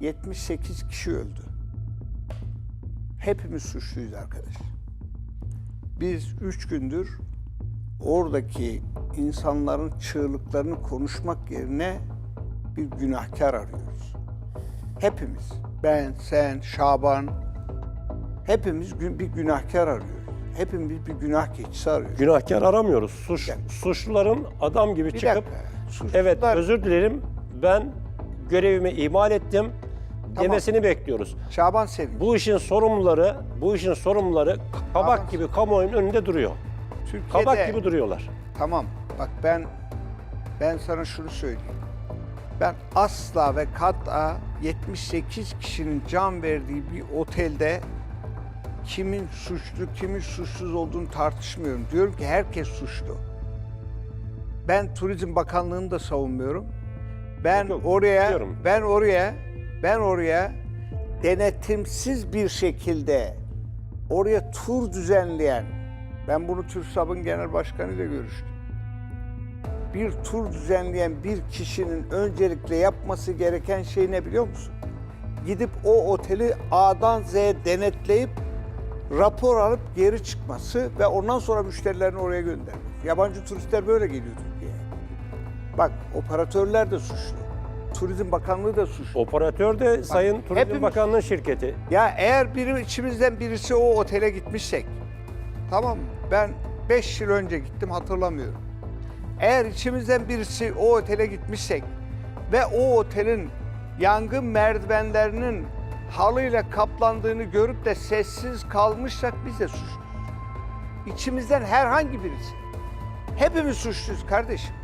78 kişi öldü. Hepimiz suçluyuz arkadaş. Biz üç gündür oradaki insanların çığlıklarını konuşmak yerine bir günahkar arıyoruz. Hepimiz, ben, sen, Şaban, hepimiz bir günahkar arıyoruz. Hepimiz bir günah keçisi arıyoruz. Günahkar aramıyoruz. Suç, Yani. suçluların adam gibi Bir çıkıp dakika, suçlular- evet özür dilerim ben görevimi ihmal ettim demesini bekliyoruz. Şaban Sevinç. Bu işin sorumluları, bu işin sorumluları kabak Tamam. gibi kamuoyunun önünde duruyor. Türkiye'de, Kabak gibi duruyorlar. Tamam. Bak ben ben sana şunu söyleyeyim. Ben asla ve kat'a 78 kişinin can verdiği bir otelde kimin suçlu, kimin suçsuz olduğunu tartışmıyorum. Diyorum ki herkes suçlu. Ben Turizm Bakanlığı'nı da savunmuyorum. Ben Yok, yok, oraya biliyorum. ben oraya ben oraya denetimsiz bir şekilde oraya tur düzenleyen ben bunu TÜRSAB'ın genel başkanı ile görüştüm. Bir tur düzenleyen bir kişinin öncelikle yapması gereken şey ne biliyor musun? Gidip o oteli A'dan Z'ye denetleyip rapor alıp geri çıkması ve ondan sonra müşterilerini oraya göndermek. Yabancı turistler böyle geliyor Türkiye'ye. Bak operatörler de suçlu. Turizm Bakanlığı da suçlu. Operatör de Sayın Turizm hepimiz- Bakanlığı'nın şirketi. Ya eğer biri içimizden birisi o otele gitmişsek, tamam mı? Ben 5 yıl önce gittim hatırlamıyorum. Eğer içimizden birisi o otele gitmişsek ve o otelin yangın merdivenlerinin halıyla kaplandığını görüp de sessiz kalmışsak biz de suçluyuz. İçimizden herhangi birisi. Hepimiz suçluyuz kardeşim.